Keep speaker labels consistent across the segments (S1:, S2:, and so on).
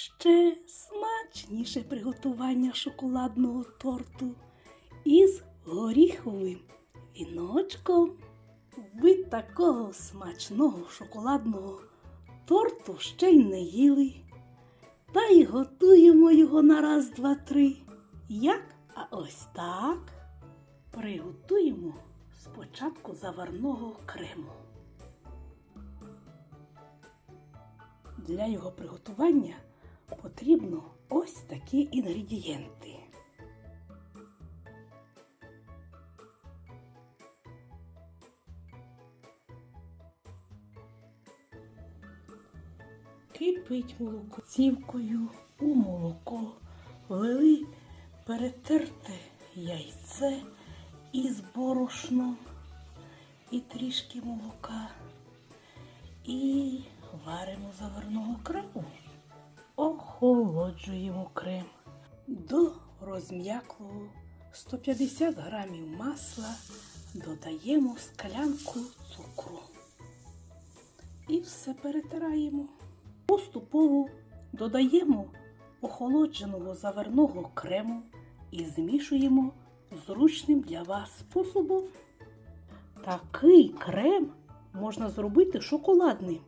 S1: ще смачніше приготування шоколадного торту із горіховим віночком. Ви такого смачного шоколадного торту ще й не їли. Та й готуємо його на раз, два, три. Як? А ось так. Приготуємо спочатку заварного крему. Для його приготування потрібно ось такі інгредієнти. Кипить молоко цівкою у молоко, влили перетерте яйце із борошном і трішки молока. І варимо заварного крему. Охолоджуємо крем до розм'яклого 150 грамів масла додаємо склянку цукру. І все перетираємо. Поступово додаємо охолодженого заварного крему і змішуємо зручним для вас способом. Такий крем можна зробити шоколадним,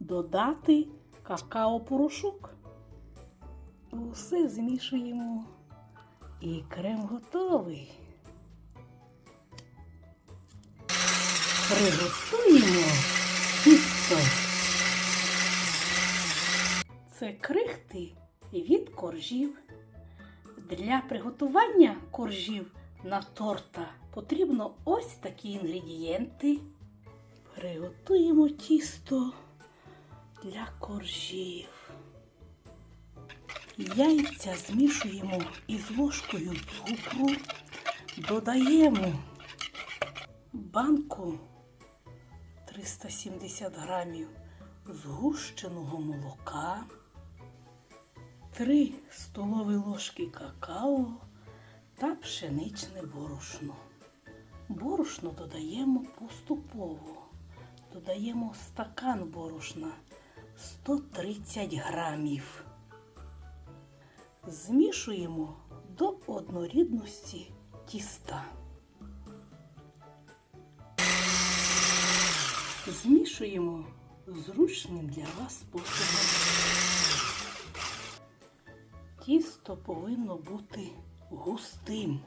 S1: додати какао-порошок. Усе змішуємо і крем готовий. Приготуємо тісто. Це крихти від коржів. Для приготування коржів на торта потрібно ось такі інгредієнти. Приготуємо тісто для коржів. Яйця змішуємо із ложкою цукру, додаємо банку 370 грамів згущеного молока, 3 столові ложки какао та пшеничне борошно. Борошно додаємо поступово. Додаємо стакан борошна 130 грамів. Змішуємо до однорідності тіста. Змішуємо зручним для вас способом. Тісто повинно бути густим.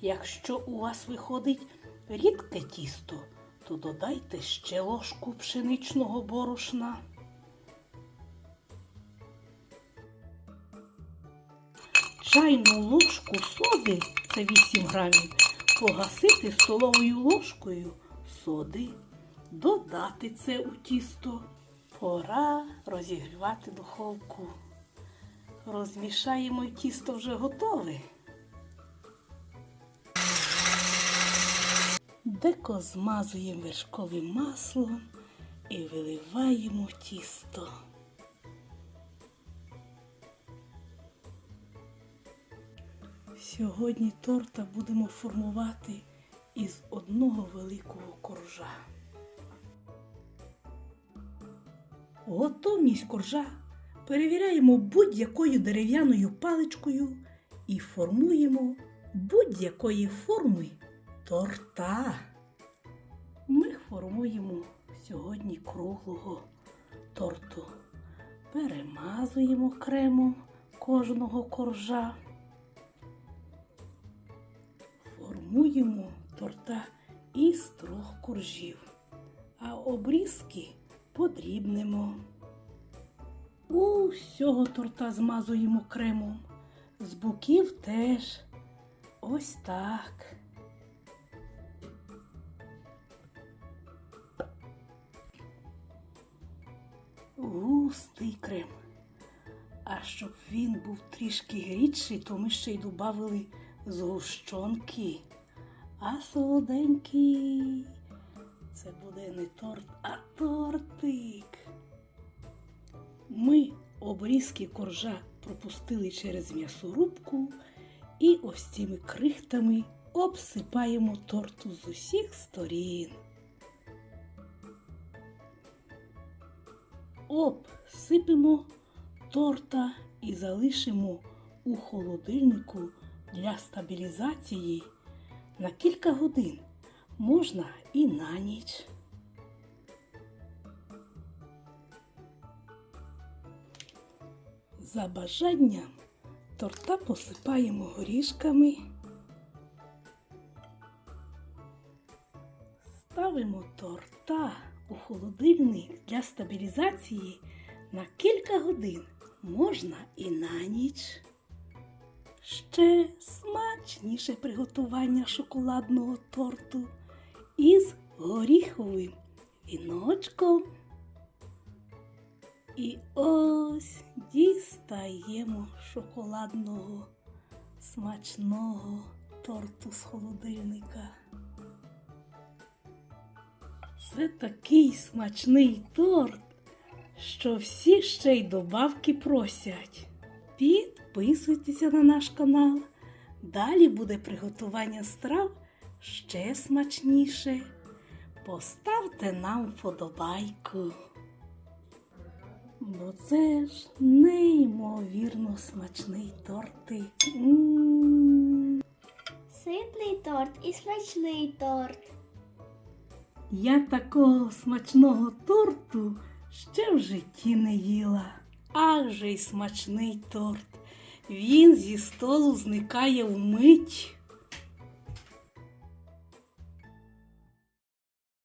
S1: Якщо у вас виходить рідке тісто, то додайте ще ложку пшеничного борошна. Чайну ложку соди, це 8 грамів, погасити столовою ложкою соди, додати це у тісто. Пора розігрівати духовку. Розмішаємо і тісто вже готове. Деко змазуємо вершковим маслом і виливаємо тісто. Сьогодні торта будемо формувати із одного великого коржа. Готовність коржа перевіряємо будь-якою дерев'яною паличкою і формуємо будь-якої форми торта. Ми формуємо сьогодні круглого торту. Перемазуємо кремом кожного коржа. Формуємо торта із трьох коржів, а обрізки подрібнемо. Усього торта змазуємо кремом. З боків теж ось так. Густий крем. А щоб він був трішки рідший, то ми ще й додали згущенки. А солоденький. Це буде не торт, а тортик. Ми обрізки коржа пропустили через м'ясорубку і ось цими крихтами обсипаємо торту з усіх сторін. Обсипемо торта і залишимо у холодильнику для стабілізації на кілька годин. Можна і на ніч. За бажанням торта посипаємо горішками. Ставимо торта у холодильник для стабілізації на кілька годин. Можна і на ніч. Ще смачніше приготування шоколадного торту із горіховим віночком. І ось дістаємо шоколадного смачного торту з холодильника. Це такий смачний торт, що всі ще й добавки просять. Підписуйтеся на наш канал. Далі буде приготування страв ще смачніше. Поставте нам вподобайку. Бо це ж неймовірно смачний тортик. М.
S2: Ситний торт і смачний торт.
S1: Я такого смачного торту ще в житті не їла. Ах же й смачний торт. Він зі столу зникає вмить.